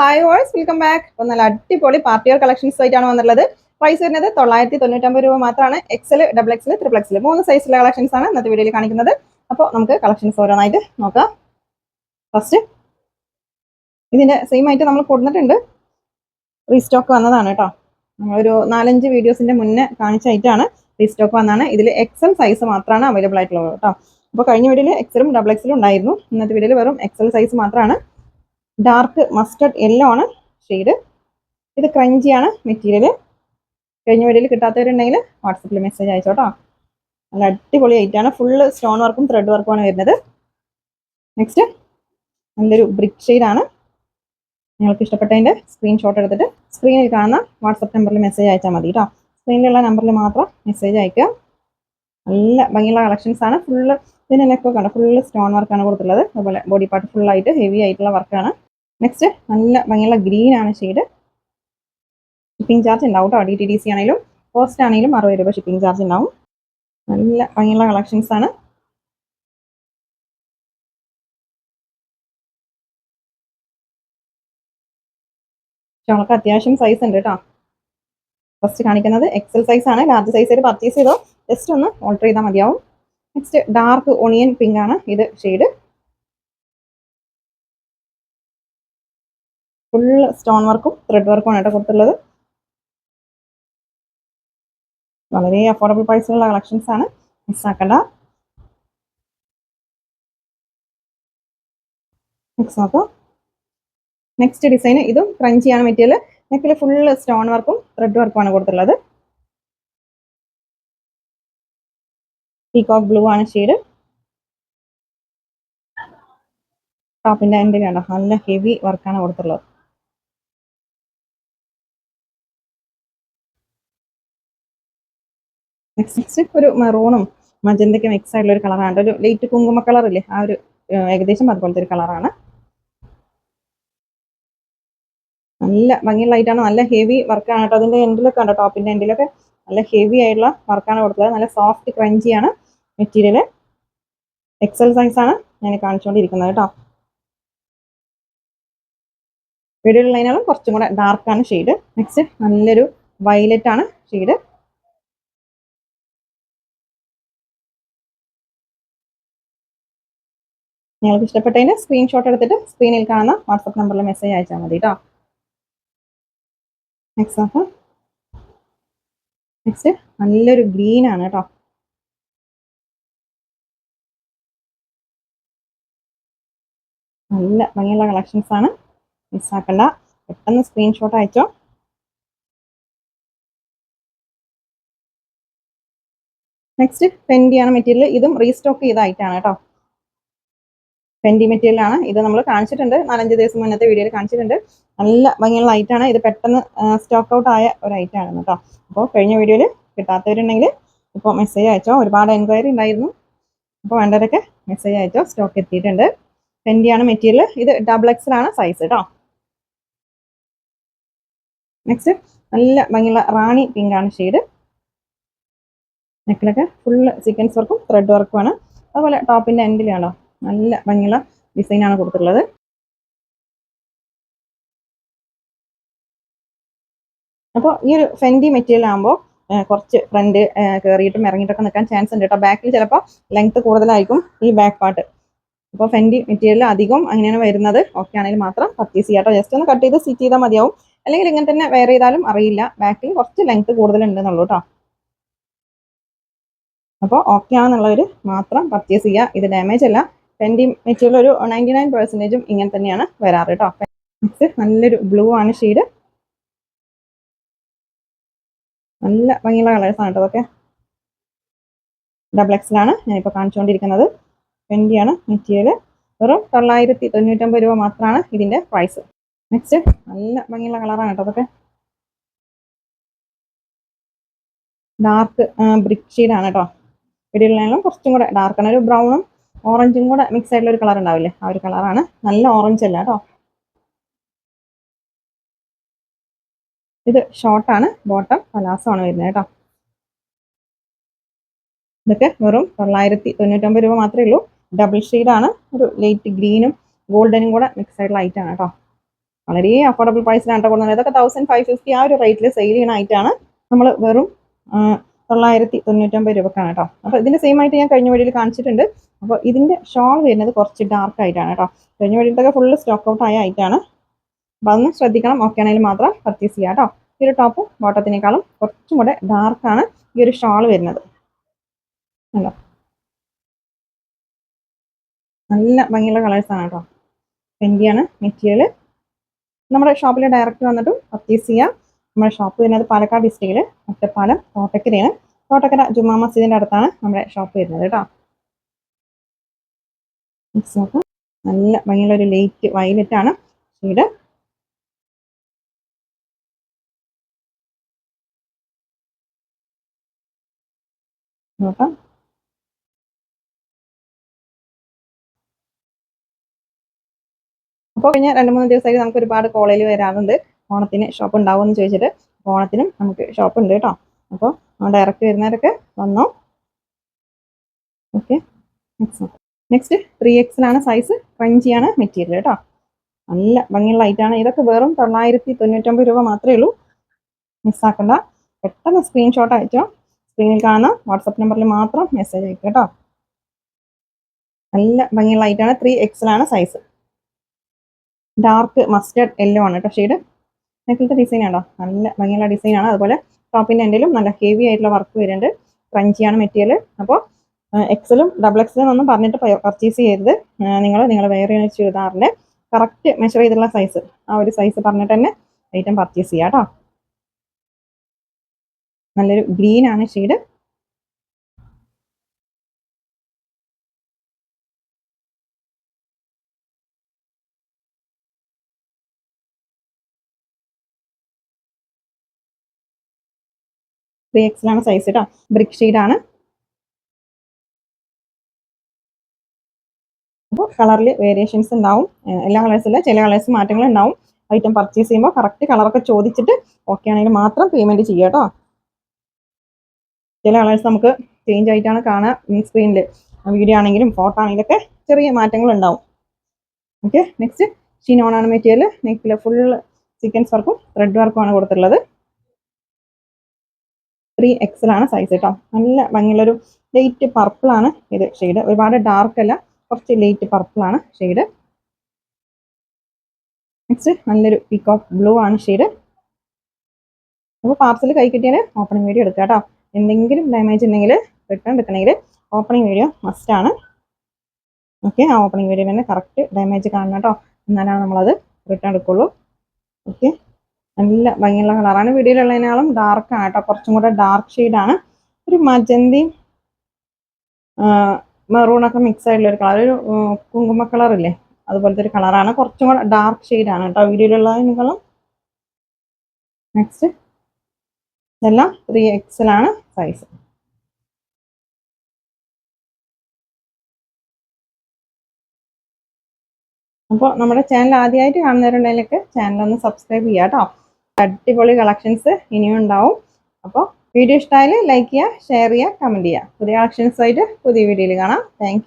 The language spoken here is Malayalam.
ഹായ് വോയ്സ് വെൽക്കം ബാക്ക് അപ്പോൾ നല്ല അടിപൊളി പാർട്ടി വെയർ കളക്ഷൻസ് ആയിട്ടാണ് വന്നിട്ടുള്ളത്. പ്രൈസ് വരുന്നത് തൊള്ളായിരത്തി തൊണ്ണൂറ്റമ്പത് രൂപ മാത്രമാണ്. XL double XL triple XL മൂന്ന് സൈസിലെ കളക്ഷൻസ് ആണ് ഇന്നത്തെ വീഡിയോയിൽ കാണിക്കുന്നത്. അപ്പോൾ നമുക്ക് കളക്ഷൻസ് ഓരോന്നായിട്ട് നോക്കാം. ഫസ്റ്റ് ഇതിന്റെ സെയിം ആയിട്ട് നമ്മൾ കൊടുത്തിട്ടുണ്ട്. റീസ്റ്റോക്ക് വന്നതാണ് കേട്ടോ. ഒരു നാലഞ്ച് വീഡിയോസിന്റെ മുന്നേ കാണിച്ച ഐറ്റാണ് റീസ്റ്റോക്ക് വന്നതാണ്. ഇതിൽ എക്സൽ സൈസ് മാത്രമാണ് അവൈലബിൾ ആയിട്ടുള്ളത് കേട്ടോ. അപ്പോൾ കഴിഞ്ഞ വീഡിയോയിൽ എക്സലും ഡബിൾ എക്സലും ഉണ്ടായിരുന്നു. ഇന്നത്തെ വീഡിയോയിൽ വെറും എക്സൽ സൈസ് മാത്രമാണ്. ഡാർക്ക് മസ്റ്റർഡ് യെല്ലോ ആണ് ഷെയ്ഡ് ഇത് ക്രഞ്ചിയാണ് മെറ്റീരിയൽ കഴിഞ്ഞ വീഡിയോയിൽ കിട്ടാത്തവരുണ്ടെങ്കിൽ വാട്സപ്പിൽ മെസ്സേജ് അയച്ചോട്ടോ നല്ല അടിപൊളി ഐറ്റാണ് ഫുള്ള് സ്റ്റോൺ വർക്കും ത്രെഡ് വർക്കും ആണ് വരുന്നത്. നെക്സ്റ്റ് നല്ലൊരു ബ്രിക്ക് ഷെയ്ഡാണ് നിങ്ങൾക്ക് ഇഷ്ടപ്പെട്ടതിന്റെ സ്ക്രീൻഷോട്ട് എടുത്തിട്ട് സ്ക്രീനിൽ കാണുന്ന വാട്സപ്പ് നമ്പറിൽ മെസ്സേജ് അയച്ചാൽ മതി കേട്ടോ സ്ക്രീനിലുള്ള നമ്പറിൽ മാത്രം മെസ്സേജ് അയക്കുക. നല്ല ഭംഗിയുള്ള കളക്ഷൻസ് ആണ്. ഫുള്ള് ഇതിനൊക്കെ കണ്ടോ? ഫുള്ള് സ്റ്റോൺ വർക്കാണ് കൊടുത്തിട്ടുള്ളത്. അതുപോലെ ബോഡി പാർട്ട് ഫുള്ളായിട്ട് ഹെവി ആയിട്ടുള്ള വർക്കാണ് നെക്സ്റ്റ് നല്ല ഭംഗിയുള്ള ഗ്രീൻ ആണ് ഷെയ്ഡ് ഷിപ്പിംഗ് ചാർജ് ഉണ്ടാവും കേട്ടോ ഡി ടി ഡി സി ആണെങ്കിലും കോസ്റ്റ് ആണെങ്കിലും അറുപത് രൂപ ഷിപ്പിംഗ് ചാർജ് ഉണ്ടാവും. നല്ല ഭംഗിയുള്ള കളക്ഷൻസ് ആണ്. നമുക്ക് അത്യാവശ്യം സൈസ് ഉണ്ട് കേട്ടോ ഫസ്റ്റ് കാണിക്കുന്നത് എക്സൽ സൈസ് ആണ്. ലാർജ് സൈസ് ആയിട്ട് പർച്ചേസ് ചെയ്തോ? ജസ്റ്റ് ഒന്ന് ഓൾട്ടർ ചെയ്താൽ മതിയാവും. നെക്സ്റ്റ് ഡാർക്ക് ഒണിയൻ പിങ്ക് ആണ്. ഇത് ഷെയ്ഡ് ഫുള്ള് സ്റ്റോൺ വർക്കും ത്രെഡ് വർക്കും ആണ് കേട്ടോ കൊടുത്തുള്ളത് വളരെ അഫോർഡബിൾ പ്രൈസിലുള്ള കളക്ഷൻസ് ആണ്. മിസ്സാക്കണ്ട നെക്സ്റ്റ് നോക്കാം. നെക്സ്റ്റ് ഡിസൈൻ ഇതും ചെയ്യാൻ മെറ്റീരിയൽ നെക്കിൽ ഫുൾ സ്റ്റോൺ വർക്കും ത്രെഡ് വർക്കും ആണ് കൊടുത്തുള്ളത് പീകോക്ക് ബ്ലൂ ആണ് ഷെയ്ഡ് ടോപ്പിന്റെ എൻഡിലാണ് നല്ല ഹെവി വർക്കാണ് കൊടുത്തുള്ളത് ഒരു മെറൂണും മജന്തയ്ക്ക് മിക്സ് ആയിട്ടുള്ള ഒരു കളറാണ് ഒരു ലൈറ്റ് കുങ്കുമ കളർ ഇല്ലേ? ആ ഒരു ഏകദേശം അതുപോലത്തെ ഒരു കളറാണ് നല്ല ഭംഗിയുള്ളതായിട്ടാണ് നല്ല ഹെവി വർക്കാണ് കേട്ടോ. അതിന്റെ എൻഡിലൊക്കെ ഉണ്ടോ ടോപ്പിന്റെ എൻഡിലൊക്കെ നല്ല ഹെവി ആയിട്ടുള്ള വർക്കാണ് കൊടുത്തത്. നല്ല സോഫ്റ്റ് ക്രഞ്ചിയാണ് മെറ്റീരിയൽ എക്സൽ സൈസ് ആണ് ഞാൻ കാണിച്ചുകൊണ്ടിരിക്കുന്നത് കേട്ടോ. വീഡിയോയിലുള്ളതിനാലും കുറച്ചും കൂടെ ഡാർക്കാണ് ഷെയ്ഡ് നെക്സ്റ്റ് നല്ലൊരു വയലറ്റ് ആണ് ഷെയ്ഡ് നിങ്ങൾക്ക് ഇഷ്ടപ്പെട്ടതിന് സ്ക്രീൻഷോട്ട് എടുത്തിട്ട് സ്ക്രീനിൽ കാണുന്ന വാട്സപ്പ് നമ്പറിൽ മെസ്സേജ് അയച്ചാൽ മതി കേട്ടോ നെക്സ്റ്റ് നെക്സ്റ്റ് നല്ലൊരു ഗ്രീൻ ആണ് കേട്ടോ നല്ല ഭംഗിയുള്ള കളക്ഷൻസ് ആണ്. മിസ്സാക്കണ്ട പെട്ടെന്ന് സ്ക്രീൻഷോട്ട് അയച്ചോ. നെക്സ്റ്റ് ഫെൻഡിയാണ് മെറ്റീരിയൽ ഇതും റീസ്റ്റോക്ക് ചെയ്തായിട്ടാണ് കേട്ടോ ഫെൻഡി മെറ്റീരിയൽ ആണ്. ഇത് നമ്മൾ കാണിച്ചിട്ടുണ്ട്. നാലഞ്ച് ദിവസം മുന്നത്തെ വീഡിയോയിൽ കാണിച്ചിട്ടുണ്ട്. നല്ല ഭംഗിയുള്ള ഐറ്റാണ് ഇത് പെട്ടെന്ന് സ്റ്റോക്ക് ഔട്ട് ആയ ഒരു ഐറ്റാണ് കേട്ടോ അപ്പോൾ കഴിഞ്ഞ വീഡിയോയിൽ കിട്ടാത്തവരുണ്ടെങ്കിൽ ഇപ്പോൾ മെസ്സേജ് അയച്ചോ. ഒരുപാട് എൻക്വയറി ഉണ്ടായിരുന്നു. അപ്പോൾ വേണ്ടവരൊക്കെ മെസ്സേജ് അയച്ചോ. സ്റ്റോക്ക് എത്തിയിട്ടുണ്ട്. ഫെൻഡിയാണ് മെറ്റീരിയൽ ഇത് ഡബിൾ എക്സലാണ് സൈസ് കേട്ടോ നെക്സ്റ്റ് നല്ല ഭംഗിയുള്ള റാണി പിങ്ക് ആണ് ഷെയ്ഡ് നെക്കിലൊക്കെ ഫുള്ള് സീക്വൻസ് വർക്കും ത്രെഡ് വർക്കുമാണ് അതുപോലെ ടോപ്പിന്റെ എൻഡിലാണോ നല്ല ഭംഗിയുള്ള ഡിസൈനാണ് കൊടുത്തിട്ടുള്ളത്. അപ്പോൾ ഈ ഒരു ഫെൻഡി മെറ്റീരിയൽ ആകുമ്പോൾ കുറച്ച് ഫ്രണ്ട് കയറിയിട്ടും ഇറങ്ങിയിട്ടൊക്കെ നിൽക്കാൻ ചാൻസ് ഉണ്ട് കേട്ടോ. ബാക്കിൽ ചിലപ്പോൾ ലെങ്ത് കൂടുതലായിരിക്കും ഈ ബാക്ക് പാർട്ട് അപ്പോൾ ഫെൻഡി മെറ്റീരിയൽ അധികം അങ്ങനെയാണ് വരുന്നത്. ഓക്കെ ആണെങ്കിൽ മാത്രം പർച്ചേസ് ചെയ്യാം കേട്ടോ. ജസ്റ്റ് ഒന്ന് കട്ട് ചെയ്ത് സ്റ്റിച്ച് ചെയ്താൽ മതിയാവും. അല്ലെങ്കിൽ ഇങ്ങനെ തന്നെ വെയർ ചെയ്താലും അറിയില്ല. ബാക്കിൽ കുറച്ച് ലെങ്ത് കൂടുതലുണ്ടെന്നുള്ളൂ കേട്ടോ. അപ്പോൾ ഓക്കെ ആണെന്നുള്ളവർ മാത്രം പർച്ചേസ് ചെയ്യുക. ഇത് ഡാമേജ് അല്ല. ഫെൻഡി മെറ്റീരിയൽ ഒരു നയന്റി നയൻ പെർസെന്റേജും ഇങ്ങനെ തന്നെയാണ് വരാറ് കേട്ടോ നെക്സ്റ്റ് നല്ലൊരു ബ്ലൂ ആണ് ഷെയ്ഡ് നല്ല ഭംഗിയുള്ള കളേഴ്സാണ് കേട്ടോ അതൊക്കെ. ഡബിൾ എക്സിലാണ് ഞാനിപ്പോൾ കാണിച്ചുകൊണ്ടിരിക്കുന്നത് ഫെൻഡിയാണ് മെറ്റീരിയൽ വെറും തൊള്ളായിരത്തി തൊണ്ണൂറ്റമ്പത് രൂപ മാത്രമാണ് ഇതിന്റെ പ്രൈസ് നെക്സ്റ്റ് നല്ല ഭംഗിയുള്ള കളറാണ് കേട്ടോ അതൊക്കെ. ഡാർക്ക് ബ്രിക്ക് ഷെയ്ഡാണ് കേട്ടോ വീഡിയോയിലായാലും കുറച്ചും കൂടെ ഡാർക്കാണ് ഒരു ബ്രൗണും ഓറഞ്ചും കൂടെ മിക്സ് ആയിട്ടുള്ള ഒരു കളർ ഉണ്ടാവില്ലേ? ആ ഒരു കളറാണ് നല്ല ഓറഞ്ച് അല്ല കേട്ടോ ഇത് ഷോർട്ടാണ് ബോട്ടം പലാസമാണ് വരുന്നത് കേട്ടോ ഇതൊക്കെ വെറും തൊള്ളായിരത്തി തൊണ്ണൂറ്റൊമ്പത് രൂപ മാത്രമേ ഉള്ളൂ. ഡബിൾ ഷെയ്ഡാണ് ഒരു ലൈറ്റ് ഗ്രീനും ഗോൾഡനും കൂടെ മിക്സ് ആയിട്ടുള്ള ആണ് കേട്ടോ വളരെ അഫോർഡബിൾ പ്രൈസിലാണ് കേട്ടോ കൊടുക്കുന്നത്. ഇതൊക്കെ തൗസൻഡ് ഫൈവ് ഫിഫ്റ്റി ആ ഒരു റേറ്റിൽ സെയിൽ ചെയ്യുന്ന ഐറ്റമാണ് നമ്മൾ വെറും തൊള്ളായിരത്തി തൊണ്ണൂറ്റൊമ്പത് രൂപക്കാണ് കേട്ടോ അപ്പോൾ ഇതിന്റെ സെയിം ആയിട്ട് ഞാൻ കഴിഞ്ഞ വീഡിയോയിൽ കാണിച്ചിട്ടുണ്ട്. അപ്പോൾ ഇതിന്റെ ഷോൾ വരുന്നത് കുറച്ച് ഡാർക്ക് ആയിട്ടാണ് കേട്ടോ കഴിഞ്ഞ വഴിയിലത്തൊക്കെ ഫുള്ള് സ്റ്റോക്ക് ഔട്ട് ആയ ആയിട്ടാണ് അപ്പോൾ അതൊന്ന് ശ്രദ്ധിക്കണം. ഓക്കെ ആണെങ്കിൽ മാത്രം പർച്ചേസ് ചെയ്യാം കേട്ടോ ഈ ഒരു ടോപ്പ് ബോട്ടത്തിനേക്കാളും കുറച്ചും കൂടെ ഡാർക്കാണ് ഈ ഒരു ഷോൾ വരുന്നത്. അല്ലോ നല്ല ഭംഗിയുള്ള കളേഴ്സാണ് കേട്ടോ പെൻഡിയാണ് മെറ്റീരിയൽ നമ്മുടെ ഷോപ്പിൽ ഡയറക്റ്റ് വന്നിട്ടും പർച്ചേസ് ചെയ്യാം. നമ്മുടെ ഷോപ്പ് വരുന്നത് പാലക്കാട് ഡിസ്ട്രിക്റ്റിൽ ഒറ്റപ്പാലം കോട്ടക്കരയാണ്. കോട്ടക്കര ജുമാ മസ്ജിദിന്റെ അടുത്താണ് നമ്മുടെ ഷോപ്പ് വരുന്നത് കേട്ടോ Next നോക്കാം നല്ല ഭംഗിയുള്ള ഒരു ലൈറ്റ് വയലറ്റ് ആണ് ഷെയ്ഡ് നോക്കാം. അപ്പോൾ കഴിഞ്ഞ രണ്ട് മൂന്ന് ദിവസമായിട്ട് നമുക്ക് ഒരുപാട് കോളേജിൽ വരാറുണ്ട്. ഓണത്തിന് ഷോപ്പ് ഉണ്ടാവും എന്ന് ചോദിച്ചിട്ട് ഓണത്തിനും നമുക്ക് ഷോപ്പ് ഉണ്ട് കേട്ടോ. അപ്പോൾ ഡയറക്റ്റ് വരുന്നവരൊക്കെ വന്നോ? ഓക്കെ നെക്സ്റ്റ് ത്രീ എക്സിലാണ് സൈസ് ക്രഞ്ചിയാണ് മെറ്റീരിയൽ കേട്ടോ നല്ല ഭംഗിയുള്ള ഐറ്റാണ് ഇതൊക്കെ വെറും തൊള്ളായിരത്തി തൊണ്ണൂറ്റൊമ്പത് രൂപ മാത്രമേ ഉള്ളൂ. മിസ്സാക്കണ്ട പെട്ടെന്ന് സ്ക്രീൻഷോട്ട് അയച്ചോ. സ്ക്രീനിൽ കാണുന്ന വാട്സപ്പ് നമ്പറിൽ മാത്രം മെസ്സേജ് അയക്കുക കേട്ടോ നല്ല ഭംഗിയുള്ള ഐറ്റാണ് ത്രീ എക്സിലാണ് സൈസ് ഡാർക്ക് മസ്റ്റേർഡ് യെല്ലോ ആണ് കേട്ടോ ഷെയ്ഡ് നെക്കിലത്തെ ഡിസൈൻ ആണോ? നല്ല ഭംഗിയുള്ള ഡിസൈനാണ് അതുപോലെ ടോപ്പിന്റെ എന്റെലും നല്ല ഹെവി ആയിട്ടുള്ള വർക്ക് വരുന്നുണ്ട്. ക്രഞ്ചിയാണ് മെറ്റീരിയൽ അപ്പോൾ എക്സലും ഡബിൾ എക്സലും ഒന്നും പറഞ്ഞിട്ട് പർച്ചേസ് ചെയ്യരുത്. നിങ്ങൾ നിങ്ങൾ വേറെ ചുരിദാറിന്റെ കറക്റ്റ് മെഷർ ചെയ്തിട്ടുള്ള സൈസ് ആ ഒരു സൈസ് പറഞ്ഞിട്ട് തന്നെ ഐറ്റം പർച്ചേസ് ചെയ്യാം കേട്ടോ. നല്ലൊരു ഗ്രീൻ ആണ് ഷെയ്ഡ് ത്രീ എക്സിലാണ് സൈസ് കേട്ടോ ബ്രിക് ഷെയ്ഡാണ് അപ്പോൾ കളറിൽ വേരിയേഷൻസ് ഉണ്ടാവും. എല്ലാ കളേഴ്സില്ല ചില കളേഴ്സ് മാറ്റങ്ങൾ ഉണ്ടാവും. ഐറ്റം പർച്ചേസ് ചെയ്യുമ്പോൾ കറക്റ്റ് കളറൊക്കെ ചോദിച്ചിട്ട് ഓക്കെ ആണെങ്കിൽ മാത്രം പേയ്മെന്റ് ചെയ്യുക കേട്ടോ. ചില കളേഴ്സ് നമുക്ക് ചേഞ്ച് ആയിട്ടാണ് കാണുക സ്ക്രീനിൽ വീഡിയോ ആണെങ്കിലും ഫോട്ടോ ആണെങ്കിലും ഒക്കെ ചെറിയ മാറ്റങ്ങൾ ഉണ്ടാവും. ഓക്കെ നെക്സ്റ്റ് ഷിനോൺ ആണ് മെറ്റീരിയൽ നെക്കിൽ ഫുൾ സീക്വൻസ് വർക്കും ത്രെഡ് വർക്കും ആണ് കൊടുത്തിട്ടുള്ളത്. ത്രീ എക്സലാണ് സൈസ് കേട്ടോ നല്ല ഭംഗിയുള്ളൊരു ലൈറ്റ് പർപ്പിൾ ആണ് ഇത്. ഷെയ്ഡ് ഒരുപാട് ഡാർക്ക് അല്ല. കുറച്ച് ലൈറ്റ് പർപ്പിൾ ആണ് ഷെയ്ഡ് നെക്സ്റ്റ് നല്ലൊരു പീക്കോക്ക് ബ്ലൂ ആണ് ഷെയ്ഡ് അപ്പോൾ പാർസൽ കൈ കിട്ടിയാൽ ഓപ്പണിംഗ് വീഡിയോ എടുക്കുക കേട്ടോ. എന്തെങ്കിലും ഡാമേജ് ഉണ്ടെങ്കിൽ റിട്ടേൺ എടുക്കണമെങ്കിൽ ഓപ്പണിംഗ് വീഡിയോ മസ്റ്റ് ആണ്. ഓക്കെ ആ ഓപ്പണിംഗ് വീഡിയോ തന്നെ കറക്റ്റ് ഡാമേജ് കാണണം കേട്ടോ. എന്നാലാണ് നമ്മളത് റിട്ടേൺ എടുക്കുള്ളൂ. ഓക്കെ നല്ല ഭംഗിയുള്ള കളറാണ് വീഡിയോയിലുള്ളതിനാളും ഡാർക്ക് ആണ് കേട്ടോ. കുറച്ചും കൂടെ ഡാർക്ക് ഷെയ്ഡാണ് ഒരു മജന്തി മെറൂണൊക്കെ മിക്സ് ആയിട്ടുള്ള ഒരു കളർ ഒരു കുങ്കുമ കളർ ഇല്ലേ? അതുപോലത്തെ ഒരു കളറാണ് കുറച്ചും കൂടെ ഡാർക്ക് ഷെയ്ഡാണ് കേട്ടോ വീഡിയോയിലുള്ളതിനേക്കാളും. നെക്സ്റ്റ് ഇതെല്ലാം ത്രീ എക്സലാണ് സൈസ് അപ്പോൾ നമ്മുടെ ചാനൽ ആദ്യമായിട്ട് കാണുന്നവരുണ്ടെങ്കിലൊക്കെ ചാനൽ ഒന്ന് സബ്സ്ക്രൈബ് ചെയ്യാം കേട്ടോ. അടിപൊളി കളക്ഷൻസ് ഇനിയും ഉണ്ടാവും. അപ്പോൾ വീഡിയോ ഇഷ്ടമായാൽ ലൈക്ക് ചെയ്യുക ഷെയർ ചെയ്യുക കമന്റ് ചെയ്യുക. പുതിയ ആക്ഷൻസ് ആയിട്ട് പുതിയ വീഡിയോയിൽ കാണാം. താങ്ക്